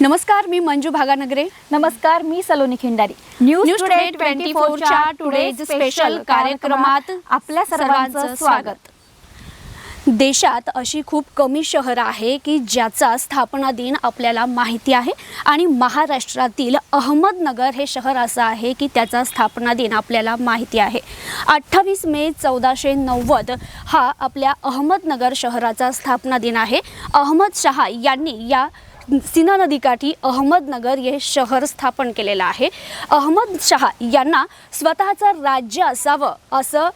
नमस्कार मी मंजू भागानगरे. नमस्कार मी सलोनी खिंडारी. न्यूज टुडे 24 च्या टुडेज स्पेशल कार्यक्रमात आपल्या सर्वांचं स्वागत. देशात अशी खूप कमी शहरं आहे की ज्याचा स्थापना दिन आपल्याला माहिती आहे आणि महाराष्ट्रातील अहमदनगर हे शहर असं आहे की त्याचा स्थापना दिन आपल्याला माहिती आहे. अठ्ठावीस मे चौदाशे नव्वद हा आपल्या अहमदनगर शहराचा स्थापना दिन आहे. अहमद शहा यांनी या सीना नदीकाठी अहमदनगर हे शहर स्थापन केलेलं आहे. अहमद शहा यांना स्वतःचं राज्य असावं असं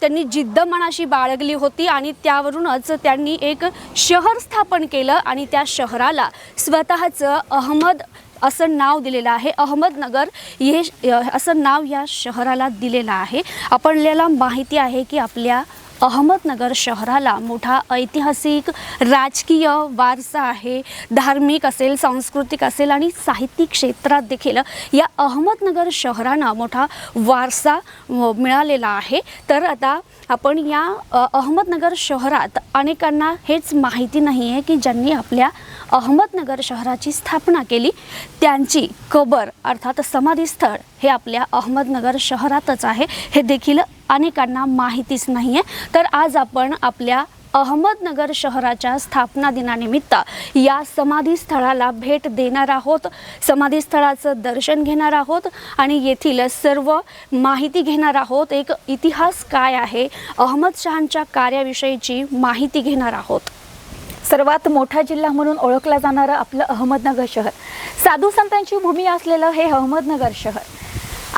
त्यांनी जिद्द मनाशी बाळगली होती आणि त्यावरूनच त्यांनी एक शहर स्थापन केलं आणि त्या शहराला स्वतःचं अहमद असं नाव दिलेलं आहे. अहमदनगर हे असं नाव या शहराला दिलेलं आहे. आपल्याला माहिती आहे की आपल्या अहमदनगर शहराला मोठा ऐतिहासिक राजकीय वारसा आहे. धार्मिक असेल सांस्कृतिक असेल आणि साहित्यिक क्षेत्रात देखील या अहमदनगर शहरांना मोठा वारसा मिळालेला आहे. तर आता आपण या अहमदनगर शहरात अनेकांना हेच माहिती नाही आहे की ज्यांनी आपल्या अहमदनगर शहराची स्थापना केली. त्यांची कबर अर्थात समाधीस्थळ हे आपल्या अहमदनगर शहरातच आहे. हे देखील अनेकांना माहितीच नाही आहे तर आज आपण आपल्या अहमदनगर शहराच्या स्थापना दिनानिमित्त या समाधी स्थळाला भेट देणार आहोत. समाधी स्थळाचं दर्शन घेणार आहोत आणि येथील सर्व माहिती घेणार आहोत. एक इतिहास काय आहे? अहमद शहांच्या कार्याविषयीची माहिती घेणार आहोत. सर्वात मोठा जिल्हा म्हणून ओळखलं जाणारं आपलं अहमदनगर शहर. साधू संतांची भूमी असलेलं हे अहमदनगर शहर.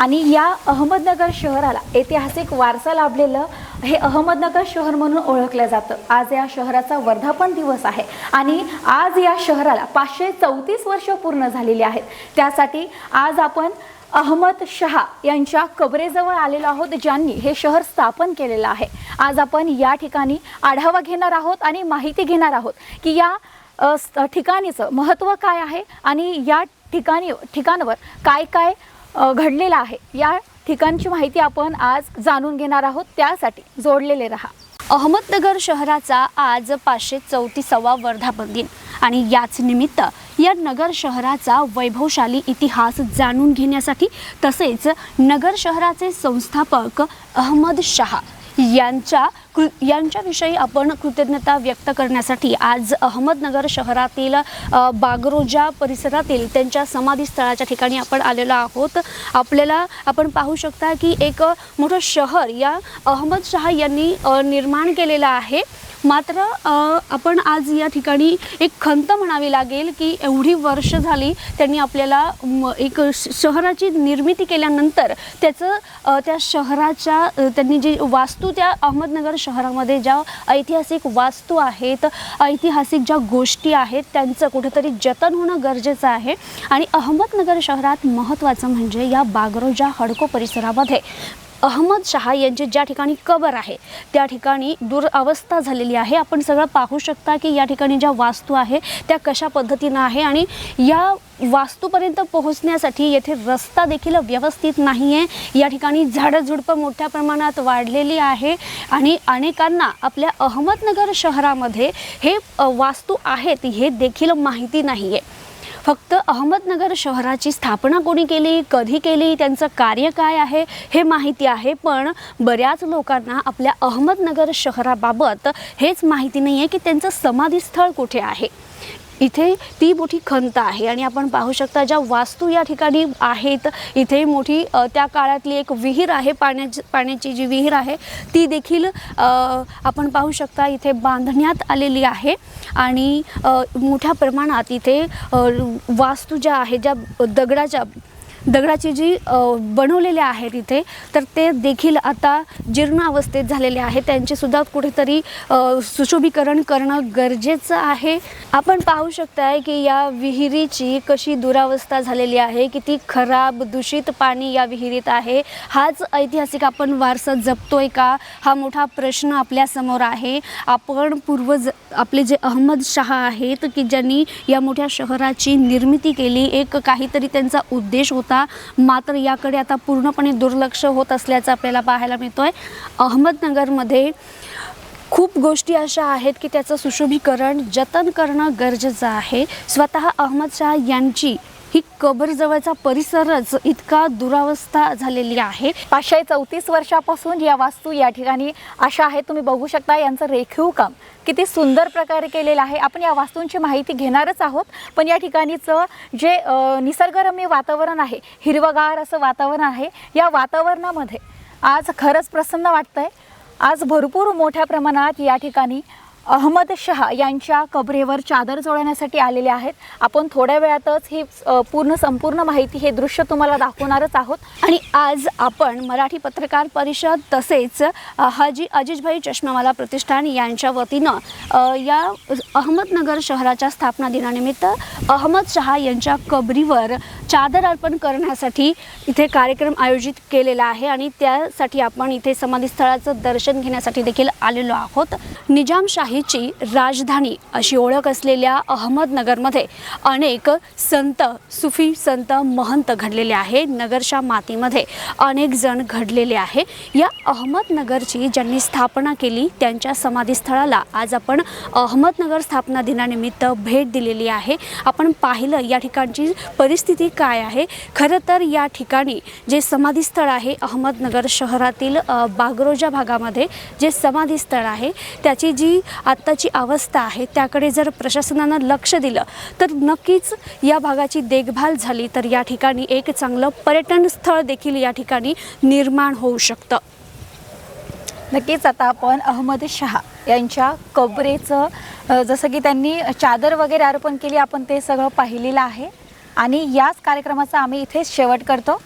आणि या अहमदनगर शहराला ऐतिहासिक वारसा लाभलेलं हे अहमदनगर शहर म्हणून ओळखलं जातं. आज या शहराचा वर्धापन दिवस आहे आणि आज या शहराला पाचशे चौतीस वर्ष पूर्ण झालेली आहेत. त्यासाठी आज आपण अहमद शहा यांच्या कबरेजवळ आलेलो आहोत ज्यांनी हे शहर स्थापन केलेलं आहे. आज आपण या ठिकाणी आढावा घेणार आहोत आणि माहिती घेणार आहोत की या स- ठिकाणीचं महत्त्व काय आहे आणि या ठिकाणी ठिकाणावर काय काय घडलेला आहे. या ठिकाणची माहिती आपण आज जाणून घेणार आहोत. त्यासाठी जोडलेले रहा. अहमदनगर शहराचा आज पाचशे चौतीसावा वर्धापन दिन आणि याच निमित्त या नगर शहराचा वैभवशाली इतिहास जाणून घेण्यासाठी तसेच नगर शहराचे संस्थापक अहमद शहा यांच्या कृ यांच्याविषयी आपण कृतज्ञता व्यक्त करण्यासाठी आज अहमदनगर शहरातील बागरोजा परिसरातील त्यांच्या समाधीस्थळाच्या ठिकाणी आपण आलेलो आहोत. आपल्याला आपण पाहू शकता की एक मोठं शहर या अहमद शहा यांनी निर्माण केलेलं आहे. मात्र आपण आज या ठिकाणी एक खंत म्हणावी लागेल की एवढी वर्ष झाली त्यांनी आपल्याला एक श- शहराची निर्मिती केल्यानंतर त्याचं त्या शहराच्या त्यांनी जी वास्तू त्या अहमदनगर शहरामध्ये ज्या ऐतिहासिक वास्तू आहेत ऐतिहासिक ज्या गोष्टी आहेत त्यांचं कुठेतरी जतन होणं गरजेचं आहे. आणि अहमदनगर शहरात महत्त्वाचं म्हणजे या बागरोजा हडको परिसरामध्ये अहमद शहा यांची ज्या ठिकाणी कबर आहे त्या ठिकाणी दुरावस्था झालेली आहे. आपण सगळं पाहू शकता की या ठिकाणी ज्या वास्तू आहे त्या कशा पद्धतीनं आहे आणि या वास्तूपर्यंत पोहोचण्यासाठी येथे रस्ता देखील व्यवस्थित नाही आहे या ठिकाणी झाडंझुडपं मोठ्या प्रमाणात वाढलेली आहे आणि अनेकांना आपल्या अहमदनगर शहरामध्ये हे वास्तू आहेत हे देखील माहिती नाही आहे फक्त अहमदनगर शहराची स्थापना कोणी केली कधी केली त्यांचं कार्य काय आहे हे माहिती आहे पण बऱ्याच लोकांना आपल्या अहमदनगर शहराबाबत हेच माहिती नाही आहे की त्यांचं समाधीस्थळ कुठे आहे. इथे ती मोठी खंत आहे. आणि आपण पाहू शकता ज्या वास्तू या ठिकाणी आहेत इथे मोठी त्या काळातली एक विहीर आहे पाण्याची पाण्याची जी विहीर आहे ती देखील आपण पाहू शकता इथे बांधण्यात आलेली आहे. आणि मोठ्या प्रमाणात इथे वास्तू ज्या आहेत ज्या दगडाच्या दगडाची जी बनवलेले आहेत इथे तर ते देखील आता जीर्ण अवस्थेत झालेले आहेत. त्यांचेसुद्धा कुठेतरी सुशोभीकरण करणं गरजेचं आहे. आपण पाहू शकताय की या विहिरीची कशी दुरावस्था झालेली आहे किती खराब दूषित पाणी या विहिरीत आहे. हाच ऐतिहासिक आपण वारसा जपतोय का? हा मोठा प्रश्न आपल्यासमोर आहे. आपण पूर्वज आपले जे अहमद शहा आहेत की ज्यांनी या मोठ्या शहराची निर्मिती केली एक काहीतरी त्यांचा उद्देश होता. मात्र याकडे आता पूर्णपणे दुर्लक्ष होत असल्याचं आपल्याला पाहायला मिळतोय. अहमदनगरमध्ये खूप गोष्टी अशा आहेत की त्याचं सुशोभीकरण जतन करणं गरजेचं आहे. स्वतः अहमद शाह यांची ही कबरजवळचा परिसरच इतका दुरावस्था झालेली आहे. पाचशे चौतीस वर्षापासून या वास्तू या ठिकाणी अशा आहेत. तुम्ही बघू शकता यांचं रेखीव काम किती सुंदर प्रकारे केलेलं आहे. आपण या वास्तूंची माहिती घेणारच आहोत. पण या ठिकाणीचं जे निसर्गरम्य वातावरण आहे हिरवगार असं वातावरण आहे या वातावरणामध्ये आज खरंच प्रसन्न वाटतंय. आज भरपूर मोठ्या प्रमाणात या ठिकाणी अहमद शहा यांच्या कबरेवर चादर जोडण्यासाठी आलेले आहेत. आपण थोड्या वेळातच ही पूर्ण संपूर्ण माहिती हे दृश्य तुम्हाला दाखवणारच आहोत. आणि आज आपण मराठी पत्रकार परिषद तसेच हाजी अजिजभाई चष्मावाला प्रतिष्ठान यांच्या वतीनं या अहमदनगर शहराच्या स्थापना दिनानिमित्त अहमद शहा यांच्या कबरीवर चादर अर्पण करण्यासाठी इथे कार्यक्रम आयोजित केलेला आहे आणि त्यासाठी आपण इथे समाधीस्थळाचं दर्शन घेण्यासाठी देखील आलेलो आहोत. निजामशाहीची राजधानी अशी ओळख असलेल्या अहमदनगरमध्ये अनेक संत सुफी संत महंत घडलेले आहे. नगरच्या मातीमध्ये अनेक जण घडलेले आहे. या अहमदनगरची ज्यांनी स्थापना केली त्यांच्या समाधीस्थळाला आज आपण अहमदनगर स्थापना दिनानिमित्त भेट दिलेली आहे. आपण पाहिलं या ठिकाणची परिस्थिती काय आहे? खरं तर या ठिकाणी जे समाधीस्थळ आहे अहमदनगर शहरातील बागरोजा भागामध्ये जे समाधीस्थळ आहे त्याची जी आत्ताची अवस्था आहे त्याकडे जर प्रशासनानं लक्ष दिलं तर नक्कीच या भागाची देखभाल झाली तर या ठिकाणी एक चांगलं पर्यटन स्थळ देखील या ठिकाणी निर्माण होऊ शकतं. नक्कीच आता आपण अहमद शहा यांच्या कबरेचं जसं की त्यांनी चादर वगैरे अर्पण केली आपण ते सगळं पाहिलेलं आहे. आणि याच कार्यक्रमाचा आम्ही इथे शेवट करतो.